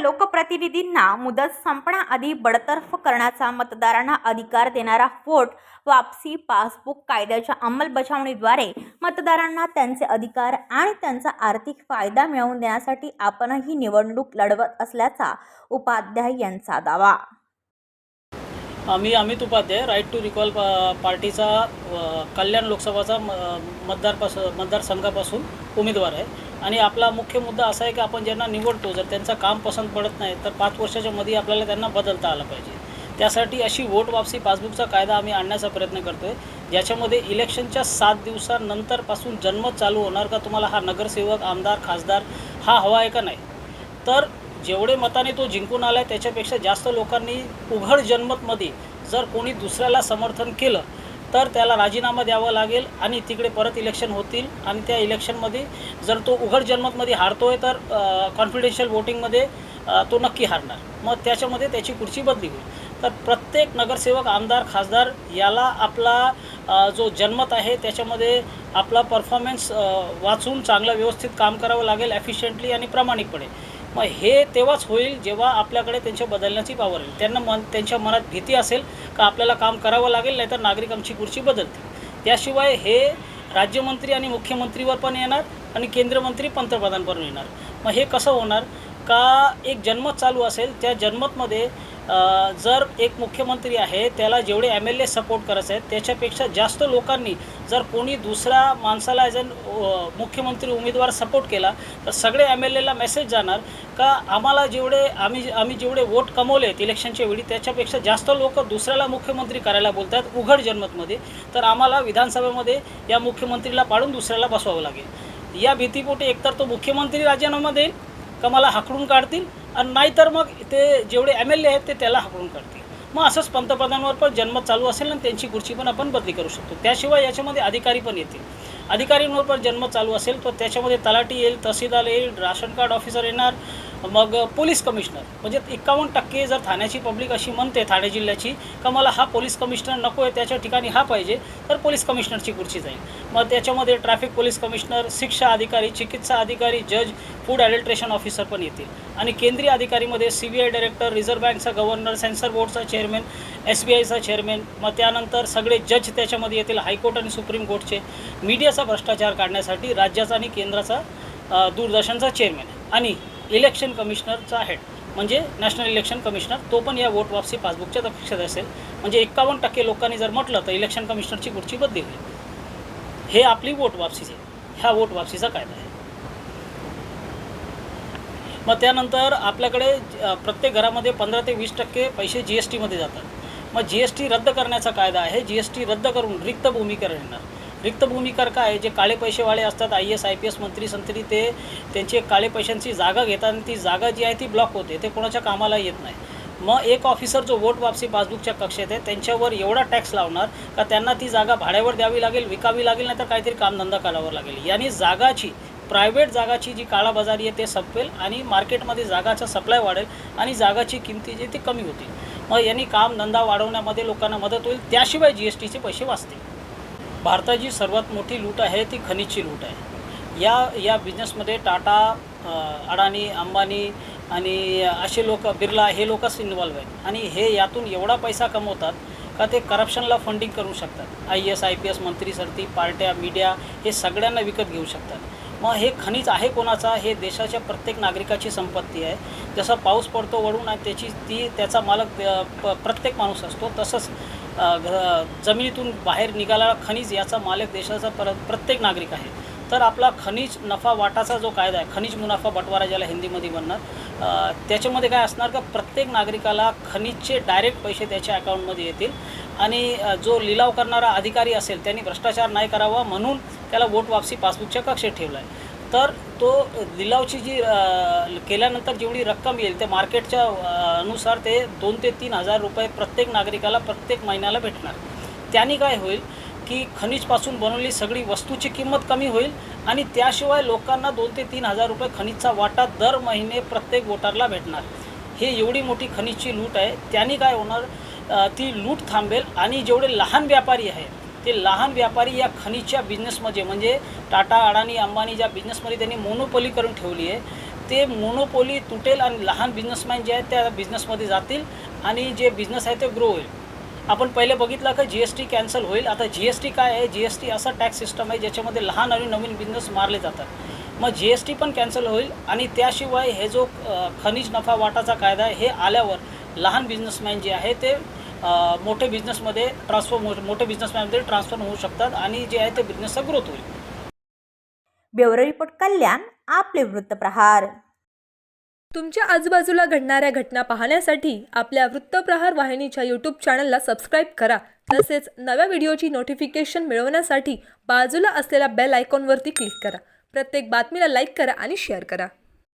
लोकप्रतिनिधींना मुदत संपण्याआधी बडतर्फ करण्याचा मतदारांना अधिकार देणारा वोट वापसी पासबुक कायद्याच्या अंमलबजावणीद्वारे मतदारांना त्यांचे अधिकार आणि त्यांचा आर्थिक फायदा मिळवून देण्यासाठी आपणही निवडणूक लढवत असल्याचा उपाध्याय यांचा दावा. मी Amit Upadhyay right to recall पा पार्टीचा कल्याण लोकसभाचा म मतदारपास मतदारसंघापासून उमेदवार आहे. आणि आपला मुख्य मुद्दा असा आहे की आपण ज्यांना निवडतो जर त्यांचं काम पसंत पडत नाही तर पाच वर्षाच्या मध्ये आपल्याला त्यांना बदलता आलं पाहिजे. त्यासाठी अशी वोट वापसी पासबुकचा कायदा आम्ही आणण्याचा प्रयत्न करतो आहे ज्याच्यामध्ये इलेक्शनच्या सात दिवसानंतरपासून जन्म चालू होणार का तुम्हाला हा नगरसेवक आमदार खासदार हा हवा आहे का नाही? तर जेवढे मताने तो जिंकून आला आहे त्याच्यापेक्षा जास्त लोकांनी उघड जनमतमध्ये जर कोणी दुसऱ्याला समर्थन केलं तर त्याला राजीनामा द्यावा लागेल आणि तिकडे परत इलेक्शन होतील. आणि त्या इलेक्शनमध्ये जर तो उघड जनमतमध्ये आहे तर कॉन्फिडेन्शियल वोटिंगमध्ये तो नक्की हारणार. मग त्याच्यामध्ये त्याची खुर्ची बदली होईल. तर प्रत्येक नगरसेवक आमदार खासदार याला आपला जो जनमत आहे त्याच्यामध्ये आपला परफॉर्मन्स वाचून चांगलं व्यवस्थित काम करावं लागेल ॲफिशियंटली आणि प्रामाणिकपणे. मग हे तेव्हाच होईल जेव्हा आपल्याकडे त्यांच्या बदलण्याची पावर येईल. त्यांना मन त्यांच्या मनात भीती असेल का आपल्याला काम करावं लागेल नाहीतर नागरिक आमची खुर्ची बदलतील. त्याशिवाय हे राज्यमंत्री आणि मुख्यमंत्रीवर पण येणार आणि केंद्रीय मंत्री पण येणार. मग हे कसं होणार? का एक जन्मत चालू असेल त्या जन्मतमध्ये जर एक मुख्यमंत्री आहे त्याला जेवढे एम एल ए सपोर्ट करायचे आहेत त्याच्यापेक्षा जास्त लोकांनी जर कोणी दुसऱ्या माणसाला ॲज अन मुख्यमंत्री उमेदवार सपोर्ट केला तर सगळे एम एल एला मेसेज जाणार का आम्हाला जेवढे आम्ही आम्ही जेवढे वोट कमवले आहेत इलेक्शनच्या वेळी त्याच्यापेक्षा जास्त लोक दुसऱ्याला मुख्यमंत्री करायला बोलतात उघड जनमतमध्ये तर आम्हाला विधानसभेमध्ये या मुख्यमंत्रीला पाडून दुसऱ्याला बसवावं लागेल. या भीतीपोटी एकतर तो मुख्यमंत्री राजीनामा देईल का मला हाकडून काढतील? आणि नाहीतर मग ते जेवढे एम एल ए आहेत ते त्याला हाकडून काढतील. मग असंच पंतप्रधानांवर पण जन्मत चालू असेल आणि त्यांची खुर्ची पण आपण बदली करू शकतो. त्याशिवाय याच्यामध्ये अधिकारी पण येतील. अधिकारींवर पण जन्म चालू असेल तर त्याच्यामध्ये तलाठी येईल तहसीलदार येईल राशन कार्ड ऑफिसर येणार मग पोलीस कमिशनर म्हणजे एकावन्न टक्के जर ठाण्याची पब्लिक अशी म्हणते ठाणे जिल्ह्याची का मला हा पोलीस कमिशनर नको आहे त्याच्या ठिकाणी हा पाहिजे तर पोलीस कमिशनरची खुर्ची जाईल. मग त्याच्यामध्ये ट्रॅफिक पोलीस कमिशनर शिक्षा अधिकारी चिकित्सा अधिकारी जज फूड ॲडल्ट्रेशन ऑफिसर पण येतील. आणि केंद्रीय अधिकारीमध्ये C B I director reserve बँकचा गव्हर्नर सेन्सर बोर्डचा चेअरमॅन एस बी आयचा चेअरमॅन मग त्यानंतर सगळे जज त्याच्यामध्ये येतील हायकोर्ट आणि सुप्रीम कोर्टचे. मीडियाचा भ्रष्टाचार काढण्यासाठी राज्याचा आणि केंद्राचा दूरदर्शनचा चेअरमॅन आणि इलेक्शन कमिशनरचा हेड म्हणजे नॅशनल इलेक्शन कमिशनर तो पण या वोट वापसी पासबुकच्या दक्षतेत असेल. म्हणजे एकावन्न टक्के लोकांनी जर म्हटलं तर इलेक्शन कमिशनरची खुर्ची बदली होईल. हे आपली वोट वापसीची ह्या वोट वापसीचा कायदा आहे. मग त्यानंतर आपल्याकडे प्रत्येक घरामध्ये पंधरा ते वीस टक्के पैसे जी एस टीमध्ये जातात. मग जी एस टी रद्द करण्याचा कायदा आहे. जी एस टी रद्द करून रिक्त भूमी येणार. रिक्त भूमिका काय जे काळे पैसेवाले असतात I S I P S मंत्री संत्री ते त्यांची काळे पैशांची जागा घेतात आणि ती जागा जी आहे ती ब्लॉक होते. ते कोणाच्या कामाला येत नाही. मग एक ऑफिसर जो वोट वापसी पासबुकच्या कक्षेत आहे त्यांच्यावर एवढा टॅक्स लावणार का त्यांना ती जागा भाड्यावर द्यावी लागेल विकावी लागेल नाही तर काहीतरी कामधंदा करावा लागेल? याने जागाची प्रायव्हेट जागाची जी काळाबाजारी आहे ते संपेल आणि मार्केटमध्ये जागाचा सप्लाय वाढेल आणि जागाची किमती जी ती कमी होतील. मग यांनी कामधंदा वाढवण्यामध्ये लोकांना मदत होईल त्याशिवाय जी एस टीचे पैसे वाचतील. भारताची सर्वात मोठी लूट आहे ती खनिजची लूट आहे. या या बिझनेसमध्ये टाटा अडाणी अंबानी आणि असे लोक बिर्ला हे लोकच इन्वॉल्व आहेत. आणि हे यातून एवढा पैसा कमवतात का ते करप्शनला फंडिंग करू शकतात. I S I P S मंत्री सरती पार्ट्या मीडिया हे सगळ्यांना विकत घेऊ शकतात. मग हे खनिज आहे कोणाचा? हे देशाच्या प्रत्येक नागरिकाची संपत्ती आहे. जसा पाऊस पडतो वळून आणि त्याची ती त्याचा मालक प- प्रत्येक माणूस असतो तसंच घ- जमिनीतून बाहेर निघालेला खनिज याचा मालक देशाचा पर प्रत्येक नागरिक आहे. तर आपला खनिज नफा वाटाचा जो कायदा आहे खनिज मुनाफा बटवारा ज्याला हिंदीमध्ये म्हणणार त्याच्यामध्ये काय असणार का? प्रत्येक नागरिकाला खनिजचे डायरेक्ट पैसे त्याच्या अकाउंटमध्ये येतील आणि जो लिलाव करणारा अधिकारी असेल त्यांनी भ्रष्टाचार नाही करावा म्हणून त्याला वोट वापसी पासबुकच्या कक्षेत ठेवला आहे तर तो लिलावची जी केल्यानंतर जेवढी रक्कम येईल ते मार्केटच्या अनुसार ते दोन ते तीन हजार रुपये प्रत्येक नागरिकाला प्रत्येक महिन्याला भेटणार. त्याने काय होईल की खनिजपासून बनवलेली सगळी वस्तूची किंमत कमी होईल आणि त्याशिवाय लोकांना दोन ते तीन हजार रुपये खनिजचा वाटा दर महिने प्रत्येक वोटरला भेटणार. हे एवढी मोठी खनिजची लूट आहे. त्याने काय होणार ती लूट थांबेल आणि जेवढे लहान व्यापारी आहे ते लहान व्यापारी या खनिजच्या बिझनेसमध्ये म्हणजे टाटा अडाणी अंबानी ज्या बिझनेसमध्ये त्यांनी मोनोपोली करून ठेवली आहे ते मोनोपोली तुटेल आणि लहान बिझनेसमॅन जे आहेत त्या बिझनेसमध्ये जातील आणि जे बिझनेस आहे ते ग्रो होईल. आपण पहिले बघितलं का जी एस टी कॅन्सल होईल. आता जी एस टी काय आहे? जी एस टी असा टॅक्स सिस्टम आहे ज्याच्यामध्ये लहान आणि नवीन बिझनेस मारले जातात. मग जी एस टी पण कॅन्सल होईल आणि त्याशिवाय हे जो खनिज नफा वाटाचा कायदा आहे हे आल्यावर लहान बिझनेसमॅन जे आहे ते मोठे बिझनेसमध्ये ट्रान्सफॉर्म मोठे बिझनेसमॅनमध्ये ट्रान्सफॉर्म होऊ शकतात आणि जे आहे ते बिझनेसचा ग्रोथ होईल. ब्युरो रिपोर्ट कल्याण आपले वृत्तप्रहार. तुमच्या आजूबाजूला घडणाऱ्या घटना पाहण्यासाठी आपल्या वृत्तप्रहार वाहिनीच्या यूट्यूब चॅनलला सबस्क्राईब करा. तसेच नव्या व्हिडिओची नोटिफिकेशन मिळवण्यासाठी बाजूला असलेल्या बेल आयकॉनवरती क्लिक करा. प्रत्येक बातमीला लाईक करा आणि शेअर करा.